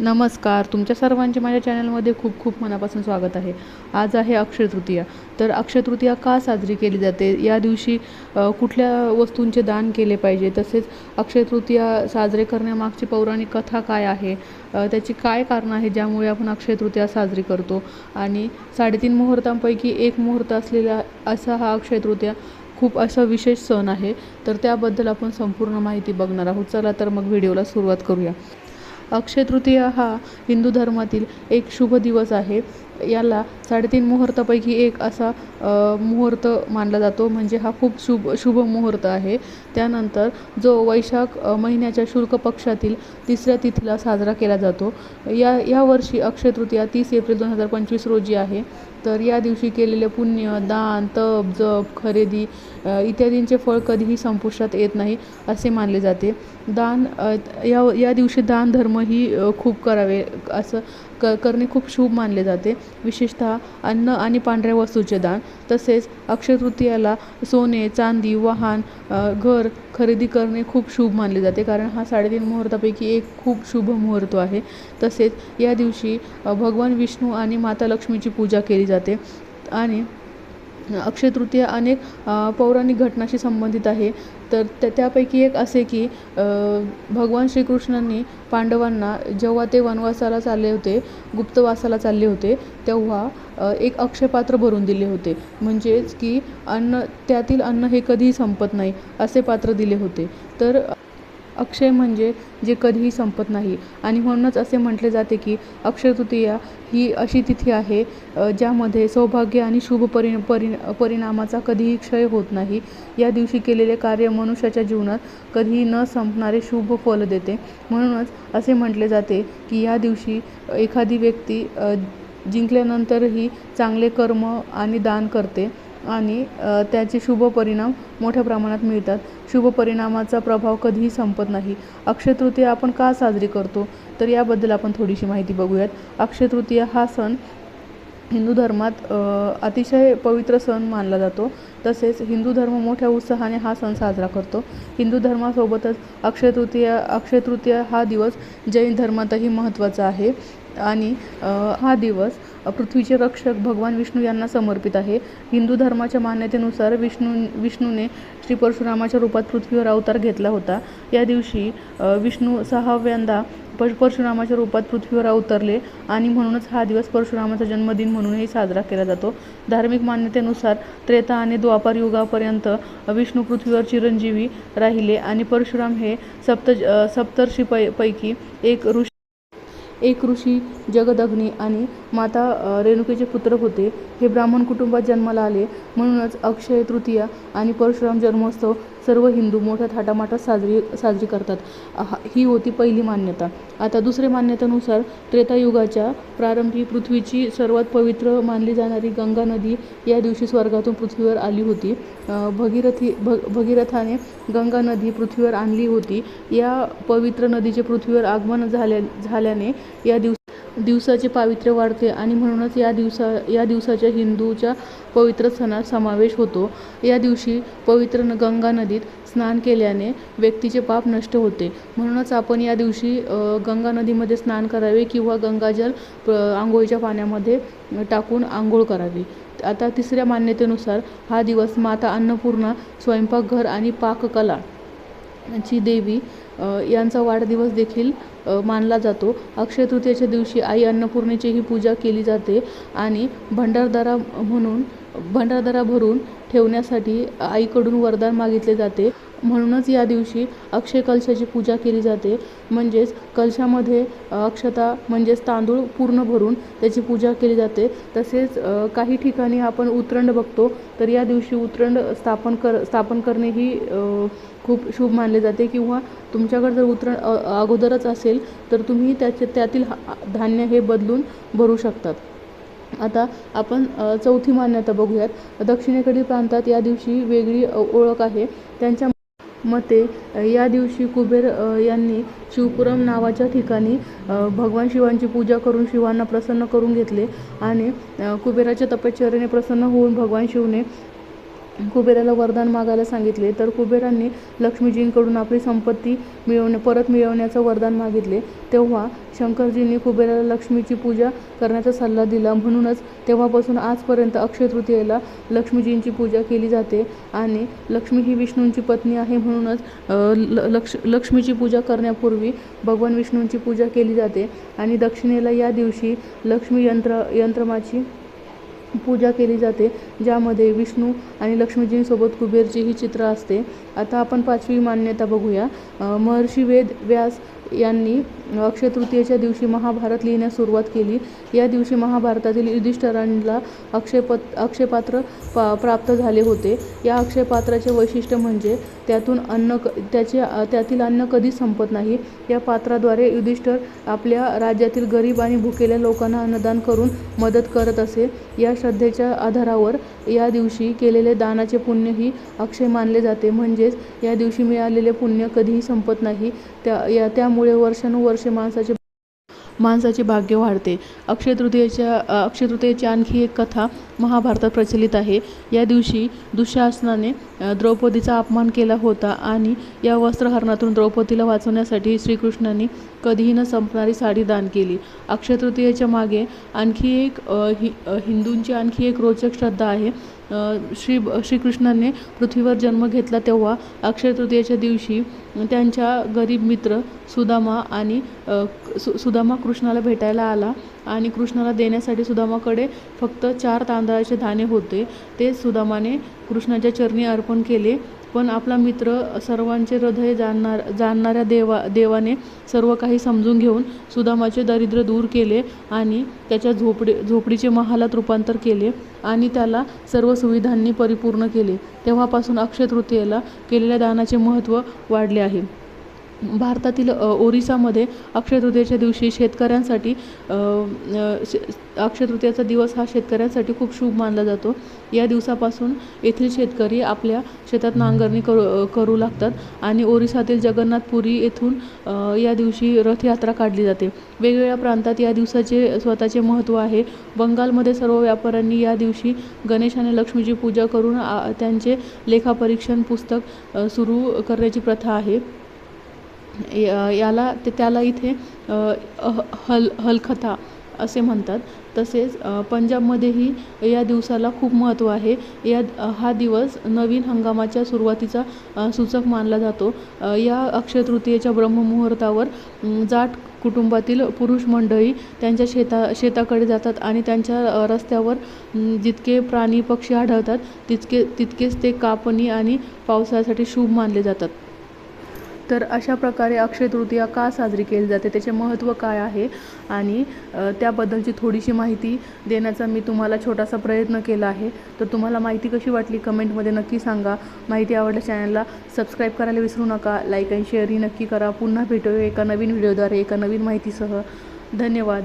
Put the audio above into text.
नमस्कार. तुमच्या सर्वांचे माझ्या चॅनलमध्ये खूप खूप मनापासून स्वागत आहे. आज आहे अक्षय तृतीया. तर अक्षय तृतीया का साजरी केली जाते? या दिवशी कुठल्या वस्तूंचे दान केले पाहिजे? तसेच अक्षय तृतीया साजरे करण्यामागची पौराणिक कथा काय आहे? त्याची काय कारण आहे ज्यामुळे आपण अक्षय तृतीया साजरी करतो? आणि साडेतीन मुहूर्तांपैकी एक मुहूर्त असलेला असा हा अक्षय तृतीया खूप असा विशेष सण आहे. तर त्याबद्दल आपण संपूर्ण माहिती बघणार आहोत. चला तर मग व्हिडिओला सुरुवात करूया. अक्षय तृतीया हा हिंदू धर्मातील एक शुभ दिवस आहे. याला साडेतीन मुहूर्तापैकी एक असा मुहूर्त मानला जातो. म्हणजे हा खूप शुभ शुभ मुहूर्त आहे. त्यानंतर जो वैशाख महिन्याच्या शुल्क पक्षातील तिसऱ्या तिथीला साजरा केला जातो. या यावर्षी अक्षय तृतीया तीस एप्रिल दोन हजार पंचवीस रोजी आहे. तर या दिवशी केलेले पुण्य दान तप जप खरेदी इत्यादींचे फळ कधीही संपुष्टात येत नाही असे मानले जाते. दान या या दिवशी दान धर्म कर्मही खूप करावे. असं क करणे खूप शुभ मानले जाते. विशेषतः अन्न आणि पांढऱ्या वस्तूचे दान. तसेच अक्षय तृतीयाला सोने चांदी वाहन घर खरेदी करणे खूप शुभ मानले जाते. कारण हा साडेतीन मुहूर्तापैकी एक खूप शुभ मुहूर्त आहे. तसेच या दिवशी भगवान विष्णू आणि माता लक्ष्मीची पूजा केली जाते. आणि अक्षय तृतीया अनेक पौराणिक घटनाशी संबंधित आहे. तर त्या त्यापैकी एक असे की भगवान श्रीकृष्णांनी पांडवांना जेव्हा ते वनवासाला चालले होते गुप्तवासाला चालले होते तेव्हा एक अक्षयपात्र भरून दिले होते. म्हणजेच की अन्न त्यातील अन्न हे कधीही संपत नाही असे पात्र दिले होते. तर अक्षय म्हणजे जे कधीही संपत नाही. आणि म्हणूनच असे म्हटले जाते की अक्षय तृतीया ही अशी तिथी आहे ज्यामध्ये सौभाग्य आणि शुभ परि परि परिणामाचा कधीही क्षय होत नाही. या दिवशी केलेले कार्य मनुष्याच्या जीवनात कधीही न संपणारे शुभ फल देते. म्हणूनच असे म्हटले जाते की या दिवशी एखादी व्यक्ती जिंकल्यानंतरही चांगले कर्म आणि दान करते. आणि त्याचे शुभ परिणाम मोठ्या प्रमाणात मिळतात. शुभ परिणामाचा प्रभाव कधीही संपत नाही. अक्षय तृतीया आपण का साजरी करतो? तर याबद्दल आपण थोडीशी माहिती बघूयात. अक्षय तृतीया हा सण हिंदू धर्मात अतिशय पवित्र सण मानला जातो. तसेच हिंदू धर्म मोठ्या उत्साहाने हा सण साजरा करतो. हिंदू धर्मासोबतच अक्षय तृतीया अक्षय तृतीया हा दिवस जैन धर्मातही महत्त्वाचा आहे. आणि हा दिवस पृथ्वीचे रक्षक भगवान विष्णू यांना समर्पित आहे. हिंदू धर्माच्या मान्यतेनुसार विष्णू विष्णूने श्री परशुरामाच्या रूपात पृथ्वीवर अवतार घेतला होता. या दिवशी विष्णू सहाव्यांदा पश परशुरामाच्या रूपात पृथ्वीवर अवतरले आणि म्हणूनच हा दिवस परशुरामाचा जन्मदिन म्हणूनही साजरा केला जातो. धार्मिक मान्यतेनुसार त्रेता आणि द्वापार युगापर्यंत विष्णू पृथ्वीवर चिरंजीवी राहिले आणि परशुराम हे सप्त सप्तर्षी पै पैकी एक ऋषी एक ऋषी जगदग्नी आणि माता रेणुकेचे पुत्र होते. हे ब्राह्मण कुटुंबात जन्माला आले. म्हणूनच अक्षय तृतीया आणि परशुराम जन्मोत्सव सर्व हिंदू मोठ्या थाटामाटात साजरी साजरी करतात. हा- ही होती पहिली मान्यता. आता दुसऱ्या मान्यतेनुसार त्रेतायुगाच्या प्रारंभी पृथ्वीची सर्वात पवित्र मानली जाणारी गंगा नदी या दिवशी स्वर्गातून पृथ्वीवर आली होती. भगीरथी भ भगीरथाने गंगा नदी पृथ्वीवर आणली होती. या पवित्र नदीचे पृथ्वीवर आगमन झाल्या झाल्याने या दिवस दिवसाचे पावित्र्य वाढते आणि म्हणूनच या दिवसा या दिवसाच्या हिंदूच्या पवित्र सणात समावेश होतो. या दिवशी पवित्र न- गंगा नदीत स्नान केल्याने व्यक्तीचे पाप नष्ट होते. म्हणूनच आपण या दिवशी गंगा नदीमध्ये स्नान करावे किंवा गंगाजल प- आंघोळीच्या पाण्यामध्ये टाकून आंघोळ करावी. आता तिसऱ्या मान्यतेनुसार हा दिवस माता अन्नपूर्णा स्वयंपाकघर आणि पाककला ची देवी यांचा वाढदिवस देखील मानला जातो. अक्षय तृतीयेच्या दिवशी आई अन्नपूर्णेचीही पूजा केली जाते आणि भंडारदारा म्हणून भंडारदारा भरून ठेवण्यासाठी आईकडून वरदान मागितले जाते. म्हणूनच या दिवशी अक्षय कलशाची पूजा केली जाते. म्हणजेच कलशामध्ये अक्षता म्हणजेच तांदूळ पूर्ण भरून त्याची पूजा केली जाते. तसेच काही ठिकाणी आपण उतरंड बघतो तर या दिवशी उतरंड स्थापन कर स्थापन करणे ही खूप शुभ मानले जाते. किंवा तुमच्याकडे जर उतरण अगोदरच असेल तर तुम्ही त्याचे त्यातील धान्य हे बदलून भरू शकतात. आता आपण चौथी मान्यता बघूयात. दक्षिणेकडील प्रांतात या दिवशी वेगळी ओळख आहे. त्यांच्या मते या दिवशी कुबेर यांनी शिवपुरम नावाच्या ठिकाणी भगवान शिवांची पूजा करून शिवांना प्रसन्न करून घेतले आणि कुबेराच्या तपश्चर्याने प्रसन्न होऊन भगवान शिवने कुबेराला वरदान मागायला सांगितले तर कुबेरांनी लक्ष्मीजींकडून आपली संपत्ती मिळवणे परत मिळवण्याचं वरदान मागितले. तेव्हा शंकरजींनी कुबेराला लक्ष्मीची पूजा करण्याचा सल्ला दिला. म्हणूनच तेव्हापासून आजपर्यंत अक्षय तृतीयेला लक्ष्मीजींची पूजा केली जाते आणि लक्ष्मी ही विष्णूंची पत्नी आहे. म्हणूनच ल लक्ष लक्ष्मीची पूजा करण्यापूर्वी भगवान विष्णूंची पूजा केली जाते. आणि दक्षिणेला या दिवशी लक्ष्मी यंत्र यंत्रमाची पूजा केली जाते ज्यामध्ये विष्णू आणि लक्ष्मीजींसोबत कुबेरचीही चित्र असते. आता आपण पाचवी मान्यता बघूया. महर्षी वेद व्यास यांनी अक्षय तृतीयेच्या दिवशी महाभारत लिहिण्यास सुरुवात केली. या दिवशी महाभारतातील युधिष्ठिरांना अक्षयपत अक्षयपात्र पा प्राप्त झाले होते. या अक्षयपात्राचे वैशिष्ट्य म्हणजे त्यातून अन्न क त्याचे त्यातील अन्न कधीच संपत नाही. या पात्राद्वारे युधिष्ठर आपल्या राज्यातील गरीब आणि भुकेल्या लोकांना अन्नदान करून मदत करत असे. या श्रद्धेच्या आधारावर या दिवशी केलेले दानाचे पुण्यही अक्षय मानले जाते. म्हणजेच या दिवशी मिळालेले पुण्य कधीही संपत नाही. त्या या त्यामुळे वर्षानुवर्षे माणसाचे माणसाचे भाग्य वाढते. अक्षय तृतीयेच्या अक्षय तृतीयेची आणखी एक कथा महाभारतात प्रचलित आहे. या दिवशी दुःशासनाने द्रौपदीचा अपमान केला होता आणि या वस्त्रहरणातून द्रौपदीला वाचवण्यासाठी श्रीकृष्णाने कधीही न संपणारी साडी दान केली. अक्षय तृतीयेच्या मागे आणखी एक हि हिंदूंची आणखी एक रोचक श्रद्धा आहे. श्री श्रीकृष्णाने पृथ्वीवर जन्म घेतला तेव्हा अक्षय तृतीयेच्या दिवशी त्यांच्या गरीब मित्र सुदामा आणि सु सुदामा कृष्णाला भेटायला आला आणि कृष्णाला देण्यासाठी सुदामाकडे फक्त चार तांदळाचे दाणे होते. ते सुदामाने कृष्णाच्या चरणी अर्पण केले. पण आपला मित्र सर्वांचे हृदय जाणणार जाणणाऱ्या देवा देवाने सर्व काही समजून घेऊन सुदामाचे दारिद्र्य दूर केले आणि त्याच्या झोपडी झोपडीचे महालात रूपांतर केले आणि त्याला सर्व सुविधांनी परिपूर्ण केले. तेव्हापासून अक्षय तृतीयेला केलेल्या दानाचे महत्त्व वाढले आहे. भारतातील ओरिसामध्ये अक्षयतृतीयेच्या दिवशी शेतकऱ्यांसाठी शे अक्षयतृतीयाचा दिवस हा शेतकऱ्यांसाठी खूप शुभ मानला जातो. या दिवसापासून येथील शेतकरी आपल्या शेतात नांगरणी करू करू लागतात आणि ओरिसातील जगन्नाथपुरी येथून या दिवशी रथयात्रा काढली जाते. वेगवेगळ्या प्रांतात या दिवसाचे स्वतःचे महत्त्व आहे. बंगालमध्ये सर्व व्यापाऱ्यांनी या दिवशी गणेश आणि लक्ष्मीची पूजा करून आ, त्यांचे लेखापरीक्षण पुस्तक सुरू करण्याची प्रथा आहे. या- याला ते त्याला इथे अह- हल हलखथा असे म्हणतात. तसेच पंजाबमध्येही या दिवसाला खूप महत्त्व आहे. या हा दिवस नवीन हंगामाच्या सुरुवातीचा सूचक मानला जातो. या अक्षय तृतीयेच्या ब्रह्ममुहूर्तावर जाट कुटुंबातील पुरुष मंडळी त्यांच्या शेता शेताकडे जातात आणि त्यांच्या रस्त्यावर जितके प्राणी पक्षी आढळतात तितके तितकेच ते कापणी आणि पावसाळ्यासाठी शुभ मानले जातात. तर अशा प्रकारे अक्षय तृतीया का साजरी केली जाते? त्याचे महत्त्व काय आहे? आणि त्याबद्दलची थोडीशी माहिती देण्याचा मी तुम्हाला छोटासा प्रयत्न केला आहे. तर तुम्हाला माहिती कशी वाटली कमेंटमध्ये नक्की सांगा. माहिती आवडल्या चॅनलला सबस्क्राईब करायला विसरू नका. लाईक आणि शेअरही नक्की करा. पुन्हा भेटूया एका नवीन व्हिडिओद्वारे एका नवीन माहितीसह. धन्यवाद.